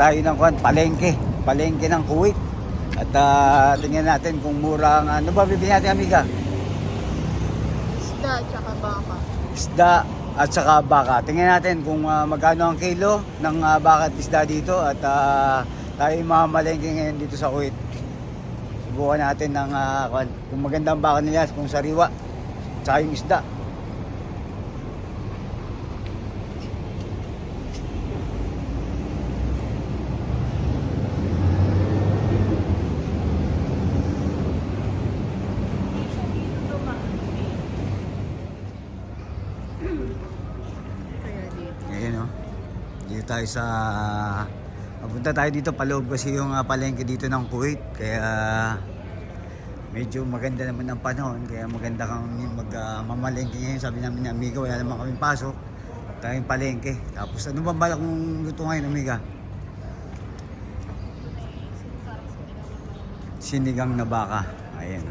tayo ng kwan, palengke. Palengke ng Kuwait. At ah, tingnan natin kung murang, ano ba bibili natin amiga? Isda, tsaka baka. Isda at saka baka. Tingnan natin kung ah, magkano ang kilo ng ah, baka at isda dito. At ah, tayo mamalengke ngayon dito sa Kuwait. Subukan natin ng kwan, kung maganda ang baka nila, kung sariwa. Tsaka yung isda. Kaya dito. Ngayon o. Dito tayo sa... Mapunta tayo dito, paloob kasi yung ah, palengke dito ng Kuwait. Kaya medyo maganda naman ang panahon. Kaya maganda kang mag, ah, mamalengke ngayon. Sabi namin ni Amiga, wala naman kaming pasok. Tayong palengke. Tapos ano ba balak mong luto ngayon, Amiga? Sinigang na baka. Ayan.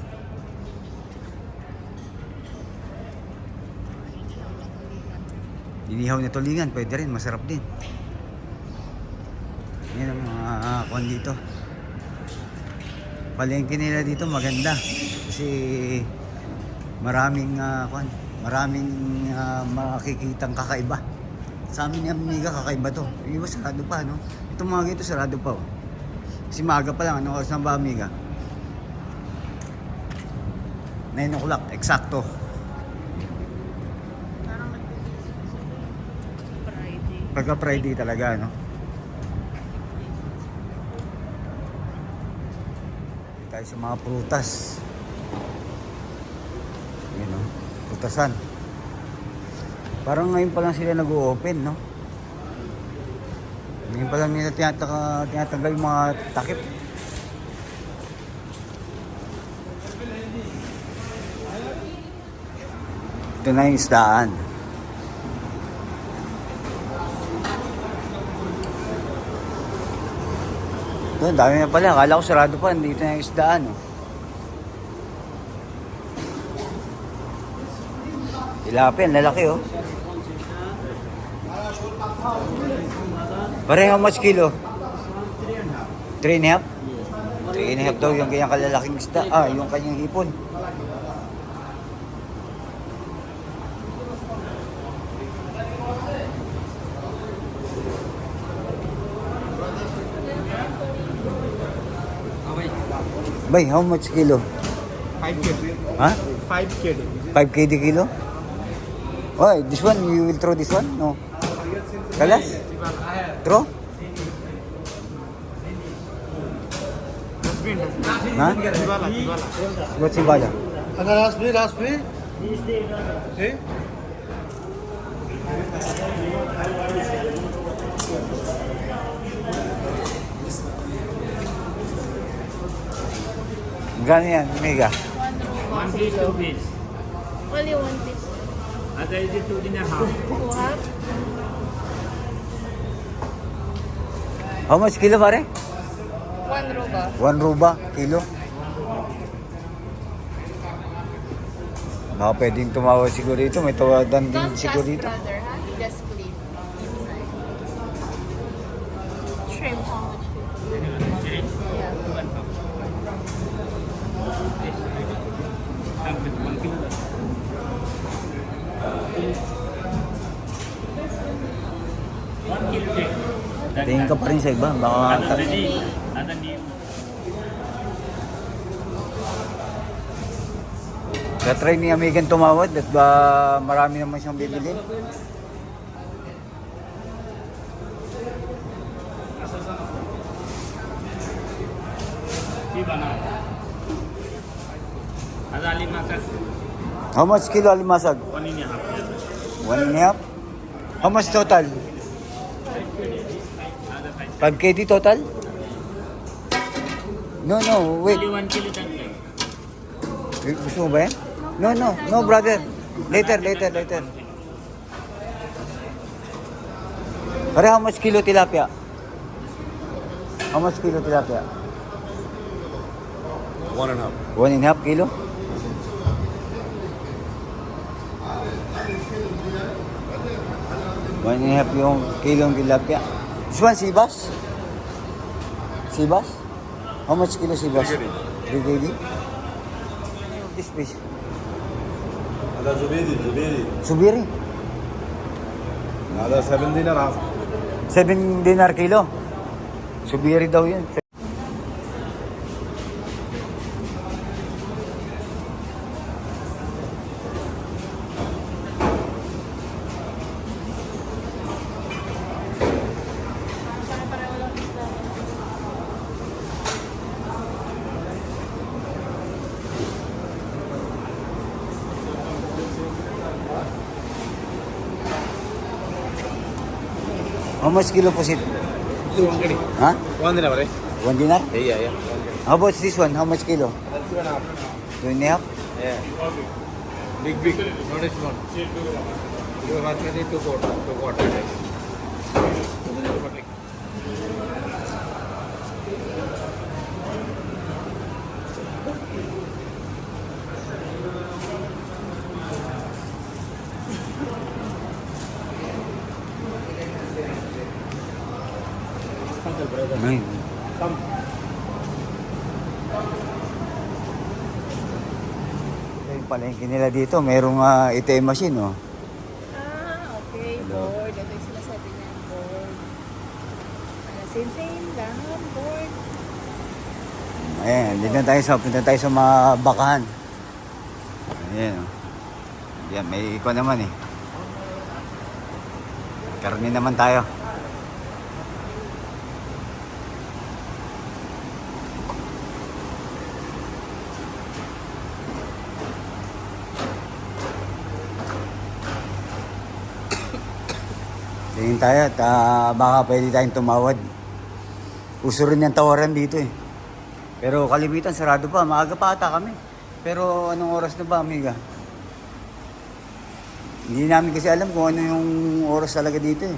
Inihaw na tulingan, pwede rin, masarap din. Yan ang mga kwan dito. Palengke nila dito maganda. Kasi maraming uh, kwan, maraming uh, makikitang kakaiba. Sa amin ni Amiga kakaiba to. Iba sarado pa, no? Itong mga gito sarado pa, oh. Kasi maaga pa lang, ano oras na ba, Amiga? 9 o'clock, eksakto. Parang. Friday. Pagka Friday talaga, no? Tayo sa mga prutas. Yun, no? Prutasan. Parang ngayon pa lang sila nag-open, no? Ngayon pa lang nila tinataka, tinatanggal yung mga takip. Ito na yung isdaan. Doon, dami na pala. Akala ko sarado pa. Dito na yung isdaan. Oh. Tilapia, ang lalaki oh. Pare, how much kilo? 3 and a half? 3 and a half daw yung kanyang kalalaking isda. Ah, yung kanyang hipon. Bay, how much kilo? 5 kg. Ha? 5 kg. 5 KD kilo? Oh, this one, you will throw this one? No. Kalas? Throw? Dustbin. Ha? Tibala, tibala. What's si Bala? Ada raspberry, Gano yan, Mega? One piece, two piece. Only one piece. Other is it two and a half. Two half. How much kilo pare? One ruba. One ruba kilo. Baka pwedeng tumawa siguro dito. May tawadan din siguro dito. brother, Tingin ka pa rin sa iba. Baka Other ready. Other new. Katry ni Amigan tumawad at ba marami naman siyang bibili. How much kilo alimasag? One and a half. One and a half? How much total? 5 KD total? No, no, wait. Only one kilo take. Gusto mo ba yan? No, no, no brother. Later, later, later. Pare, how much kilo tilapia? How much kilo tilapia? One and a half. One and a half kilo? One and a half yung kilong tilapia. This one, Sibas? Sibas? How much kilo Sibas? 3 kg. This fish. هذا زبيدي زبيدي Subiri. هذا 7 دينار هاف 7 dinar kilo. Subiri daw yun. How much kilo po it? Huh? One 1 dinar pare. 1 dinar? Yeah, yeah. How about this one? How much kilo? Two and a half. Two and a half? Yeah. Big, big. Not a small. Two have to do 2 quarter. 2 quarter. Palengke nila dito, merong ah, ATM machine, oh. Ah, okay. Board. Ito yung sinasabi niya. Board. Ah, same, same lang. Board. Ayan, dito na tayo sa, punta tayo sa mga bakahan. Ayan, oh. Yan, may iko naman, eh. Karni naman tayo. Tingin tayo at ah, baka pwede tayong tumawad. Uso rin yung tawaran dito eh. Pero kalimitan sarado pa, maaga pa ata kami. Pero anong oras na ba, amiga? Hindi namin kasi alam kung ano yung oras talaga dito eh.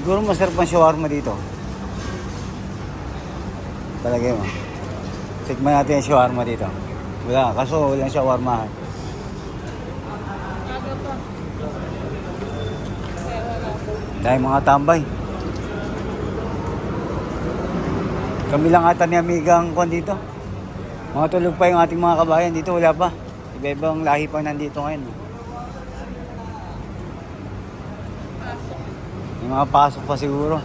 Siguro masarap ang shawarma dito. Palagay mo. Tikman natin yung shawarma dito. Wala, kaso walang shawarma. Dahil mga tambay. Kami lang ata ni Amiga ang kon dito. Mga tulog pa yung ating mga kabayan. Dito wala pa. Iba-ibang lahi pa nandito ngayon. Mga pasok pa siguro.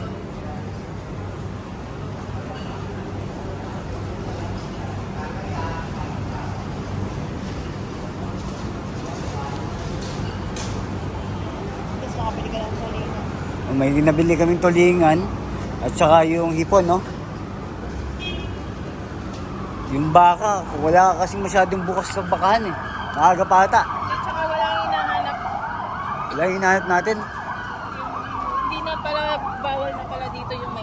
May nabili kaming tulingan at saka yung hipon, no? Yung baka, wala kasing masyadong bukas sa bakahan eh. Maaga pa ata. At saka wala hinahanap. Wala hinahanap natin. Yung, hindi na pala, bawal na pala dito yung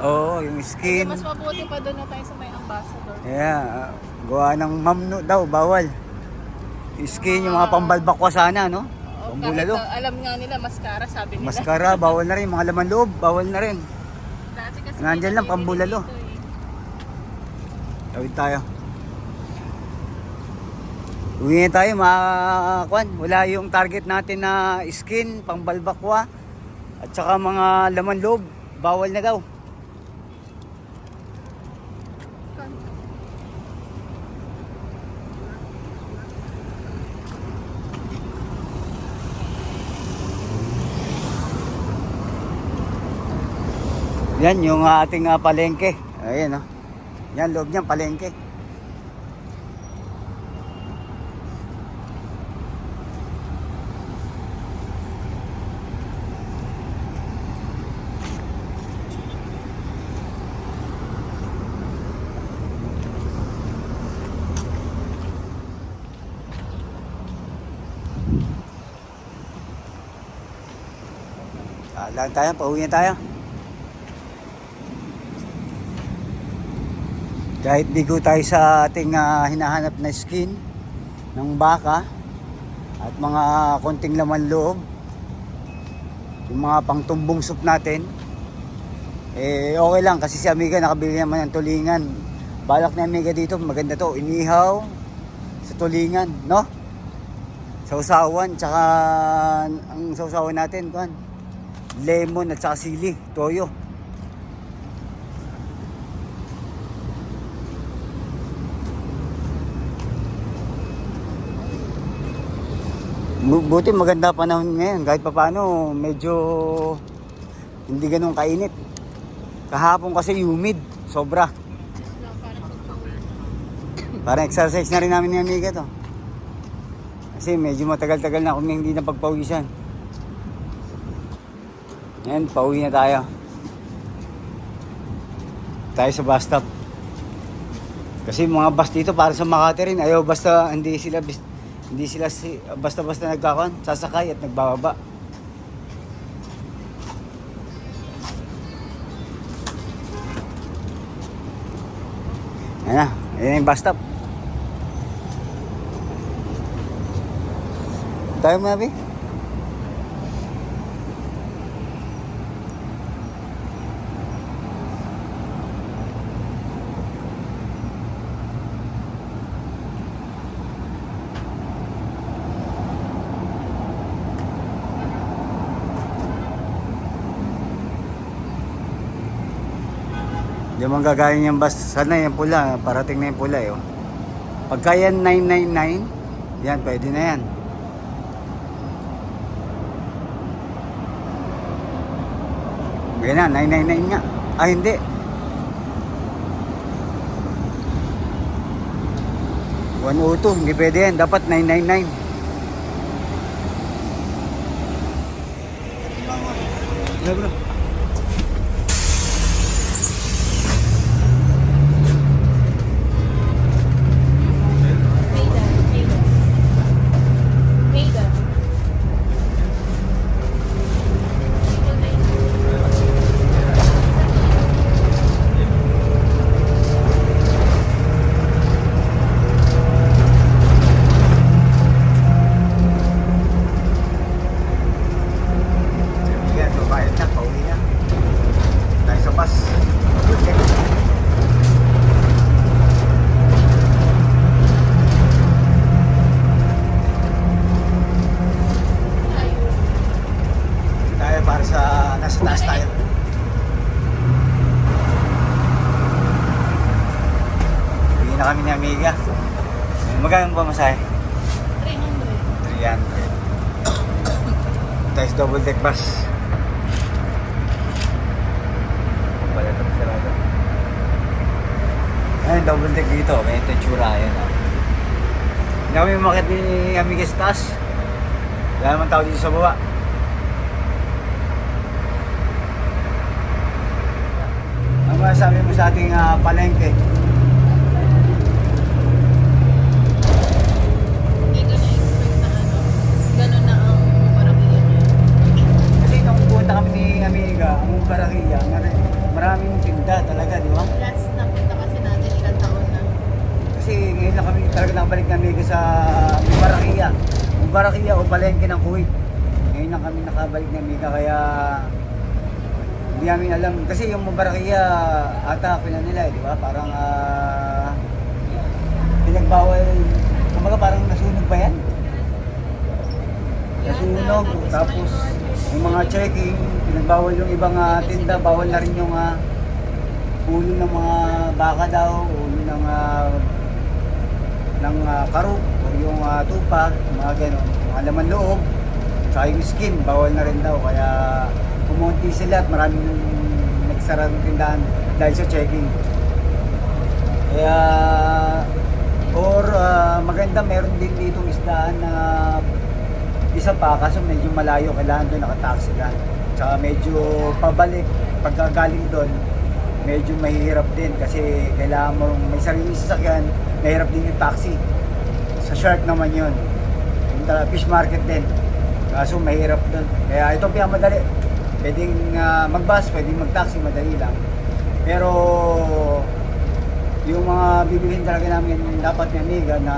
Oo, yung Kaya skin. mas mabuti pa doon na tayo sa may ambassador. Yeah, ah, gawa ng mamno daw, bawal. Yung skin, yung mga pambalbakwa sana, no? O, Pambulalo. kahit, uh, alam nga nila, mascara sabi nila. Maskara, bawal na rin. Mga laman loob, bawal na rin. Dati kasi Nandyan lang, pambulalo. eh. Tawid tayo. Uwi na tayo mga kwan. Wala yung target natin na skin, pangbalbakwa. At saka mga laman loob. Bawal na daw. Yan yung ah, ating ah, palengke. Ayan oh. Yan loob niyan palengke. Ah, lang tayo, pauwi na tayo. Kahit di tayo sa ating ah, hinahanap na skin ng baka at mga konting laman loob, yung mga pangtumbong soup natin, eh okay lang kasi si Amiga nakabili naman ng tulingan. Balak ni Amiga dito, maganda to, inihaw sa tulingan, no? Sausawan, tsaka ang sausawan natin, kuan, lemon at saka sili, toyo. Buti maganda panahon ngayon kahit papaano medyo hindi ganun kainit. Kahapon kasi humid, sobra. Parang exercise na rin namin ni Amiga to. Kasi medyo matagal-tagal na kami hindi na pagpawisan. Ngayon, pauwi na tayo. Tayo sa bus stop. Kasi mga bus dito para sa Makati rin, ayaw basta hindi sila hindi sila si, basta-basta nagkakon, sasakay at nagbababa. Ayan na, ayan na yung bus stop. Tayo mo nabi? Di man gagaling yung bus. Sana yung pula. Parating na yung pula eh. oh. Pagka yan 999, yan pwede na yan. Ganyan na, 999 nga. Ah, hindi. One o two, hindi pwede yan. Dapat 999. Yeah, bro. Hindi kami umakit ni Amiga sa taas. Wala naman tao dito sa baba. Ano masasabi mo sa ating ah, palengke? Hindi ko na-expect na ano. Ganun na ang parakiya niya. Kasi nung pumunta kami ni Amiga, ang Barakia, mar- maraming tinda talaga, di ba? Last na punta kasi natin ilang taon na. Kasi ngayon lang kami talaga nakabalik na Amiga sa Barakia. Barakia o palengke ng Kuwait. Ngayon lang kami nakabalik na Amiga kaya hindi namin alam. Kasi yung Barakia ata pina nila, eh, di ba? Parang ah, pinagbawal kumbaga parang nasunog pa yan. Nasunog, tapos yung mga checking, pinagbawal yung ibang ah, tinda, bawal na rin yung uh, ulo ng mga baka daw, ulo ng ah, ng uh, karuk, o yung ah, tupa, mga gano'n, mga laman loob, saka yung skin, bawal na rin daw, kaya pumunti sila at maraming nagsara ng tindahan dahil sa checking. Kaya, or ah, maganda meron din ditong isdaan na isa pa, kaso medyo malayo, kailangan doon nakataxi ka. Tsaka medyo pabalik, pagkagaling doon, medyo mahirap din kasi kailangan mo may sariling sasakyan, mahirap din yung taxi. Sa shark naman yun. Yung fish market din. Kaso mahirap doon. Kaya ito pinakamadali. Pwedeng ah, mag-bus, pwedeng mag-taxi, madali lang. Pero yung mga bibilhin talaga namin dapat ni Amiga na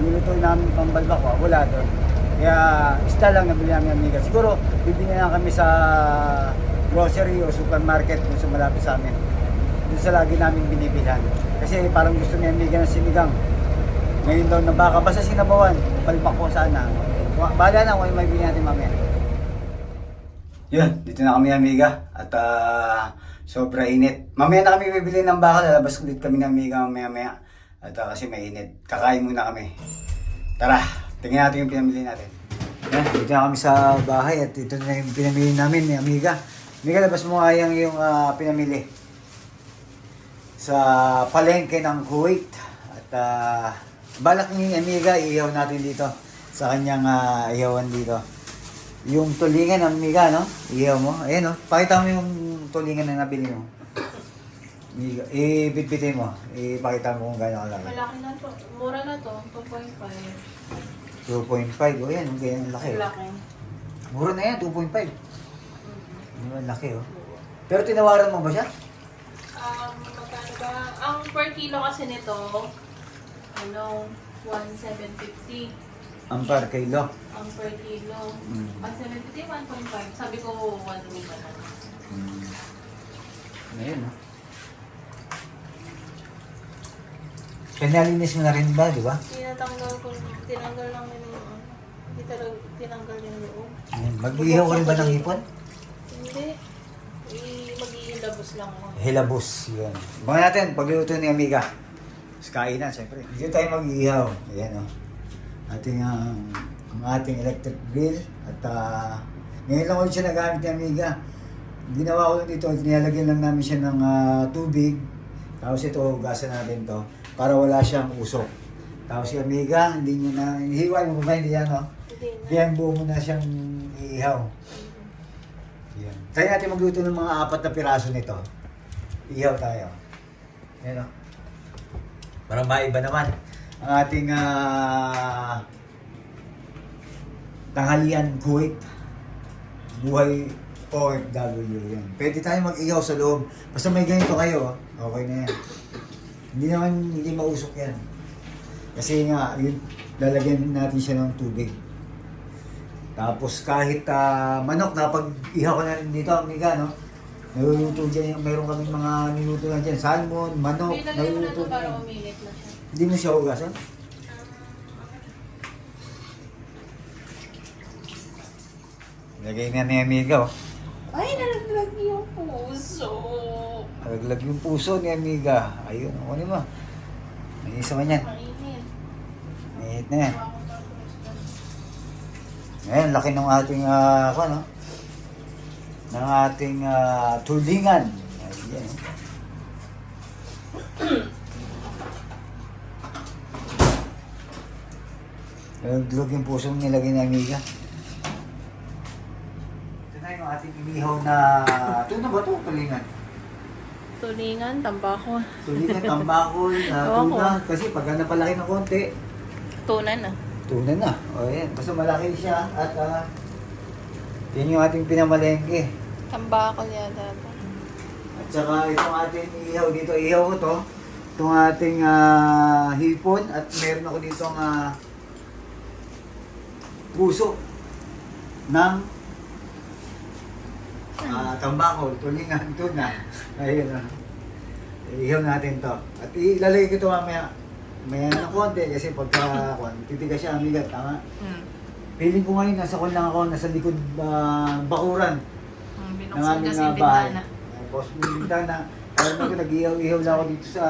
niluto namin pang balbakwa, wala doon. Kaya isda lang nabili namin Amiga. Siguro bibili na kami sa grocery o supermarket kung sa malapit sa amin. Doon sa lagi namin binibilhan. Kasi parang gusto ni Amiga ng sinigang. Ngayon daw na baka, basta sinabawan, balbakwa sana. Wa- Bahala na kung may bili natin mamaya. Yun, dito na kami amiga at ah, sobra init. Mamaya na kami bibili ng baka, lalabas ulit kami ng amiga mamaya maya. At ah, kasi mainit. Kakain muna kami. Tara, tingnan natin yung pinamili natin. Yan, dito na kami sa bahay at ito na yung pinamili namin ni amiga. Amiga, labas mo nga yung, yung ah, pinamili. Sa palengke ng Kuwait. At ah, balak ni amiga, iihaw natin dito sa kanyang ah, ihawan dito. Yung tulingan ng miga, no? Iyaw mo. Ayan, no? Pakita mo yung tulingan na nabili mo. Miga. Ibitbitin mo. Ipakita mo kung gano'ng kalaki. Malaki na to. Mura na to. 2.5. 2.5. O yan, ganyan ang laki. oh. Malaki. Mura na yan, 2.5. Ano ang laki, oh. Pero tinawaran mo ba siya? Um, magkano ba? Ang per kilo kasi nito, ano, 1,750. Ang par kilo. Ang per kilo. Mm. 1,750, 1.5. Sabi ko, 1 ba na. Hmm. Ayun, no? Pinalinis mo na rin ba, di ba? Tinatanggal ko, tinanggal lang yun yung, ano, hindi talaga tinanggal yung loob. Ayun. Mag-ihaw ka rin ba ng ipon? Hindi. I- Mag-iilabos lang ako. Hilabos, yun. Mga natin, pagluluto ni Amiga. Sa kainan, syempre. Dito tayo mag-ihaw. Ayan, o. Ating, ah, ang ating electric grill. At, ah, ngayon lang ulit siya nagamit ni Amiga. Ginawa ko dito, nilalagyan lang namin siya ng ah, tubig. Tapos ito, hugasan natin to para wala siyang usok. Tapos si Amiga, hindi niya na, hiway mo ba, hindi yan, no? Hindi na. Kaya buo mo na siyang iihaw. Yan. Tayo natin magluto ng mga apat na piraso nito. Ihaw tayo. Yan o. Para maiba naman ang ating ah, tanghalian Kuwait. Buhay OFW yan. Pwede tayo mag-ihaw sa loob. Basta may ganito kayo, okay na yan. Hindi naman, hindi mausok yan. Kasi nga, yun, lalagyan natin siya ng tubig. Tapos kahit ah, manok, napag-ihaw ko na rin dito, amiga, no? Naluluto dyan, yung- meron kami mga niluto na dyan, salmon, manok, mo na naluluto to na para umilit na siya. Hindi mo siya hugasan? Lagay na ni amiga, oh. Ay, nalaglag yung puso. Nalaglag yung puso ni amiga. Ayun, ako ni mo. May isa man yan. Mainit. Na yan. Ngayon, laki ng ating, ah, ako, no? Ng ating ah, tulingan. Ayan. Nalaglag yung pusong nilagay ni Amiga. Ito na yung ating inihaw na... Tuna ba ito? Tulingan. Tulingan, tambako. Tulingan, tambakol, na Oo. tuna. Kasi pag napalaki ng konti, Tunan na. Tuna na. O yan. Basta malaki siya at ah, yan yung ating pinamalengke. Tambako yata. At saka itong ating ihaw dito. Ihaw ko to. Itong ating ah, hipon at meron ako dito ang ah, puso ng ah, tambakol, tulingan, tuna. Ayun ah. Ihaw natin to. At ilalagay ko ito mamaya may ano konti kasi pagka kwan, titigas siya, amiga, tama? Hmm. Feeling ko ngayon, nasa kwan lang ako, nasa likod ah, bakuran ng aming yung bahay. bintana. Tapos yung bintana, alam mo ko, nag-ihaw-ihaw lang ako dito sa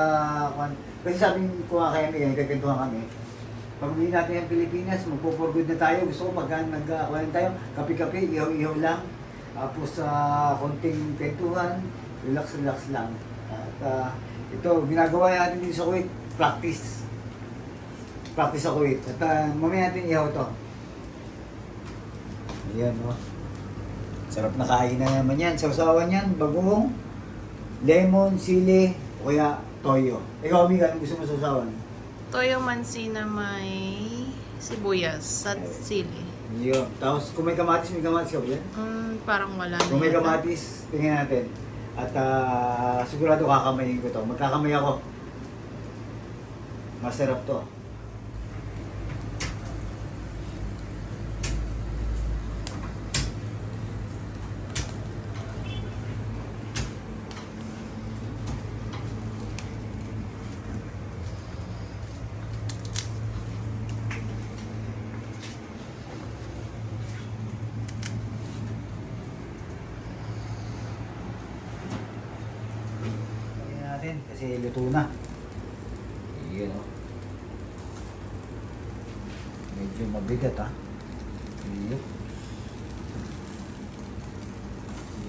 kwan. Kasi sabi ko nga kay amiga, nagkakantuhan kami. Pag uwi natin ang Pilipinas, magpo-for good na tayo. Gusto ko pagka nag-kwan tayo, kape-kape, ihaw-ihaw lang. Tapos sa konting kwentuhan, relax-relax lang. At ah, ito, ginagawa natin dito sa Kuwait, practice. Practice sa Kuwait. At ah, mamaya natin ihaw to. Ayan, no? Sarap na kain na naman yan. Sausawan yan, bagong, lemon, sili, o kaya toyo. Ikaw, amiga, anong gusto mo sausawan? Toyo mansi na may sibuyas at sili. Yun. Tapos kung may kamatis, may kamatis ka ba yan? Hmm, parang wala na Kung may yata. kamatis, tingnan natin. At ah, sigurado kakamayin ko to. Magkakamay ako. Masarap to. Tingnan natin kasi luto na. Iyan o. Medyo mabigat ha. Iyon.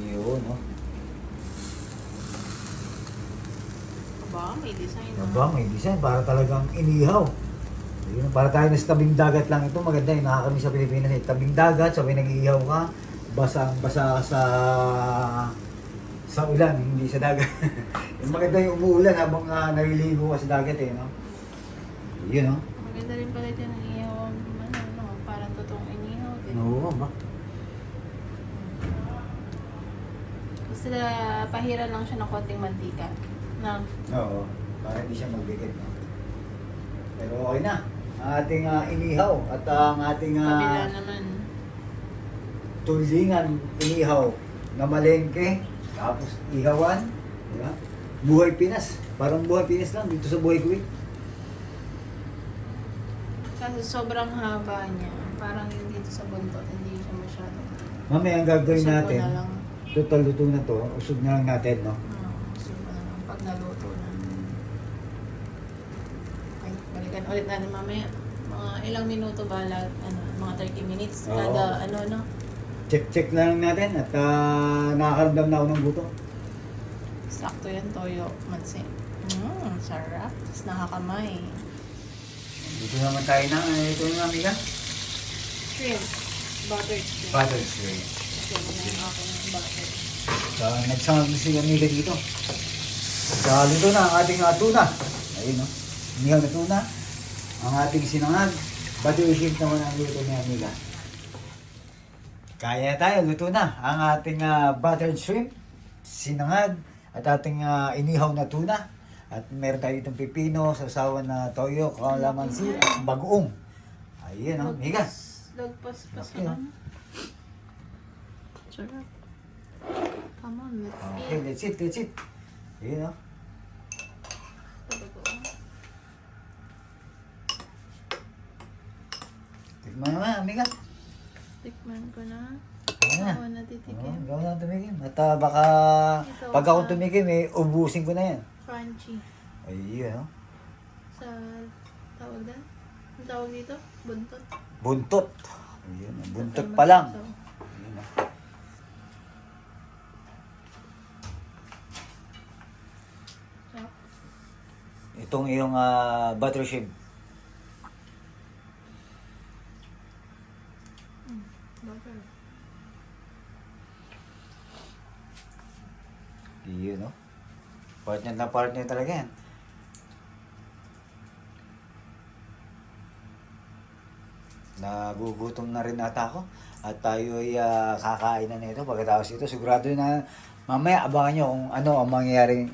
Iyon o. Aba, may design. ah. Aba, may design. Para talagang inihaw. Ayun, para tayo nasa tabing dagat lang ito. Maganda yung nakakami sa Pilipinas. Eh. Tabing dagat, sabay nag-iihaw ka. Basang basa ka sa sa ulan, hindi sa dagat. yung maganda yung umuulan habang uh, naliligo ka sa dagat eh, no? Yun, no? Maganda rin pala ito ng ihaw. Ano, ano, parang totoong inihaw. din. Oo, ba? Basta pahira lang siya ng konting mantika. Na, Oo, para hindi siya magbigat, no? Pero okay na. Ang ating ah, inihaw at ang ating ah, kabila naman. tulingan inihaw na malengke, tapos ihawan, di ba? Buhay Pinas. Parang buhay Pinas lang dito sa buhay Kuwait. Kasi sobrang haba niya. Parang yung dito sa buntot, hindi siya masyado. Mamaya ang gagawin Usog natin, na lang. total luto na to, usog na lang natin, no? Ah, usog na lang pag naluto na. Okay, balikan ulit natin mamaya. Mga ilang minuto ba lahat? Ano, mga 30 minutes Oo. kada ano no? Check-check na lang natin at uh, nakakaramdam na ako ng gutom. Sakto yan, toyo, mansi. Mmm, sarap. Tapos nakakamay. Dito naman tayo na, eh, ito yung amiga. Shrimp. Buttered shrimp. Butter shrimp. Kasi ano yung akin ng butter. So, nagsama na si amiga dito. Sa luto na ang ating uh, tuna. Ayun, no? Inihaw na tuna. Ang ating sinangag. Butter shrimp naman ang luto ni amiga. Kaya tayo, luto na ang ating ah, buttered shrimp, sinangag, at ating ah, inihaw na tuna. At meron tayo itong pipino, sasawan na toyo, kalamansi, at bagoong. Ayun, no? Amiga. Lagpas pa sa Okay, oh. Sarap. Come on, let's Okay, eat. that's it, that's it. Ayun, no? Bagoong. Tikman naman, amiga. Tikman ko na. Ayun na. Ako natitikim. Oo, gawin na tumigim. At ah, baka Ito, pag ako sa- tumigim, eh, ubusin ko na yan. Crunchy. Ayun, no? Sa tawag na? Ang tawag dito? Buntot. Buntot. Ayun, no? buntot pa lang. Ayun? Sarap. Itong iyong ah, butter shrimp. Butter. Ayun, no? Partner na partner talaga yan. Nagugutom na rin ata ako. At tayo ay ah, kakain na nito. Pagkatapos ito, sigurado na mamaya abangan nyo kung ano ang mangyayari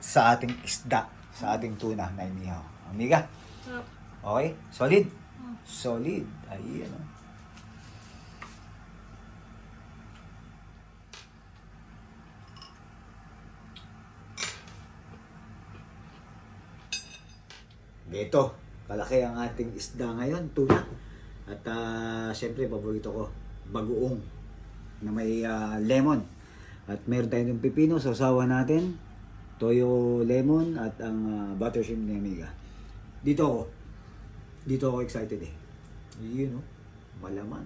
sa ating isda, sa ating tuna na inihaw. Amiga, Sarap. okay? Solid? Mm. Solid. Ayun, no? Ito, kalaki ang ating isda ngayon, tuna. At ah, syempre, paborito ko, bagoong na may ah, lemon. At meron tayong pipino, sausawa natin, toyo lemon at ang ah, butter shrimp ni Amiga. Dito ako. Dito ako excited eh. Yun oh, malaman.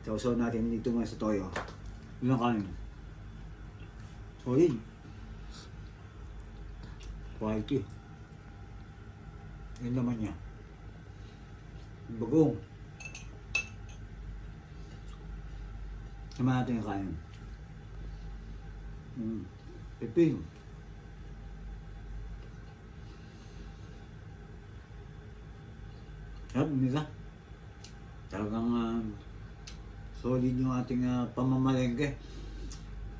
Sausaw natin dito mga sa toyo. Yun ang kanin. Solid. Quality. Yun naman niya. Bagong. Sama natin yung kanin. Mm. Pipino. Sarap, Mika. Talagang ah, solid yung ating uh, pamamalengke.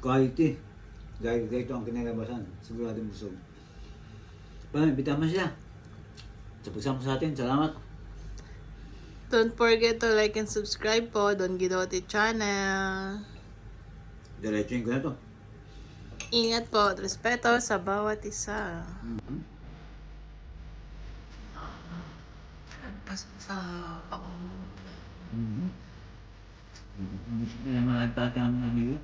Quality. Dahil dito ang kinalabasan. Siguradong busog. Paano, bitaman siya. Sa pagsama sa atin, salamat. Don't forget to like and subscribe po, Don Gidote Channel. Diretsuin ko na to. Ingat po at respeto sa bawat isa. Mhm. Pasok sa ako. Mhm. Hindi naman nagtatama ng iyo.